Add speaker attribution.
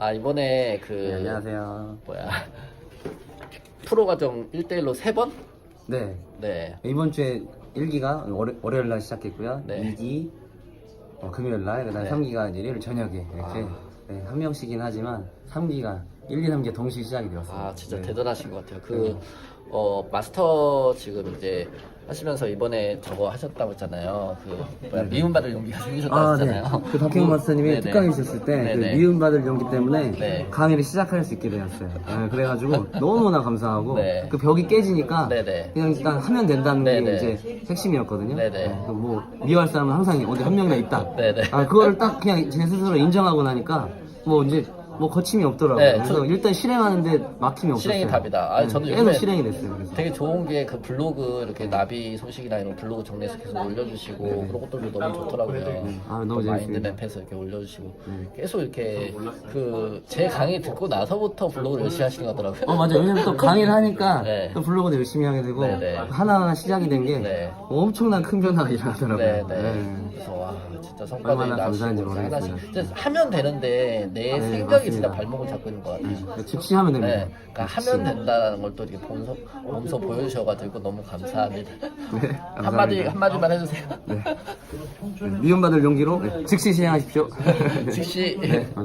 Speaker 1: 아 이번에 그
Speaker 2: 네, 안녕하세요.
Speaker 1: 뭐야 프로 과정 1대1로 3번?
Speaker 2: 네.
Speaker 1: 네.
Speaker 2: 이번 주에 1기가 월요, 월요일 날 시작했고요.
Speaker 1: 네.
Speaker 2: 2기 어, 금요일 날, 그다음
Speaker 1: 네.
Speaker 2: 3기가 이제 일요일 저녁에 이렇게
Speaker 1: 아.
Speaker 2: 네, 한 명씩이긴 하지만 3기가 1, 2, 3기 동시 시작이 되었습니다.
Speaker 1: 아 진짜
Speaker 2: 네.
Speaker 1: 대단하신 것 같아요. 그 어, 마스터 지금 이제 하시면서 이번에 저거 하셨다고 했잖아요. 그 뭐야 미움받을 용기가 생기셨다고
Speaker 2: 아, 네.
Speaker 1: 했잖아요.
Speaker 2: 그 박형 마스터님이
Speaker 1: 네네.
Speaker 2: 특강이셨을 때그
Speaker 1: 네네.
Speaker 2: 미움받을 용기 때문에
Speaker 1: 네.
Speaker 2: 강의를 시작할 수 있게 되었어요. 네, 그래가지고 너무나 감사하고
Speaker 1: 네.
Speaker 2: 그 벽이 깨지니까
Speaker 1: 네네.
Speaker 2: 그냥 일단 하면 된다는
Speaker 1: 네네.
Speaker 2: 게 이제 핵심이었거든요.
Speaker 1: 네네.
Speaker 2: 네, 그뭐 미워할 사람은 항상 어디 한 명이나 있다.
Speaker 1: 네네.
Speaker 2: 아 그거를 딱 그냥 제 스스로 인정하고 나니까 뭐 이제 뭐 거침이 없더라고요.
Speaker 1: 네,
Speaker 2: 그래서
Speaker 1: 저-
Speaker 2: 일단 실행하는데 막힘이 없었어요.
Speaker 1: 실행이 답이다. 아,
Speaker 2: 네,
Speaker 1: 저는
Speaker 2: 계속
Speaker 1: 요즘에
Speaker 2: 실행이 됐어요. 그래서.
Speaker 1: 되게 좋은 게 그 블로그 이렇게 나비 소식이나 이런 블로그 정리해서 계속 올려주시고 그런 것들도 너무 좋더라고요.
Speaker 2: 아, 너무
Speaker 1: 그
Speaker 2: 재밌습니다.
Speaker 1: 마인드맵에서 이렇게 올려주시고 계속 이렇게 그 제 강의 듣고 나서부터 블로그를 열심히 하시는 것 같더라고요.
Speaker 2: 어 맞아요. 왜냐면 또 강의를 하니까
Speaker 1: 네.
Speaker 2: 또 블로그도 열심히 하게 되고
Speaker 1: 네 네.
Speaker 2: 하나하나 시작이 된 게
Speaker 1: 네.
Speaker 2: 엄청난 큰 변화가 일어나더라고요.
Speaker 1: 네, 네.
Speaker 2: 네.
Speaker 1: 그래서 와 진짜 성과들이
Speaker 2: 얼마나 감사한지
Speaker 1: 나시고 하나씩
Speaker 2: 모르겠습니다.
Speaker 1: 진짜 하면 되는데 내
Speaker 2: 네,
Speaker 1: 생각이 진짜
Speaker 2: 맞습니다.
Speaker 1: 발목을 잡고 있는 것 같아요.
Speaker 2: 네, 즉시하면 됩니다.
Speaker 1: 네, 그러니까 하면 된다는 걸 또 이렇게 몸소, 몸소 보여주셔가지고 너무 감사합니다.
Speaker 2: 네,
Speaker 1: 한마디
Speaker 2: 감사합니다.
Speaker 1: 한마디만 해주세요.
Speaker 2: 네. 미움받을 용기로 네, 즉시 실행하십시오.
Speaker 1: 즉시
Speaker 2: 네, 감사합니다.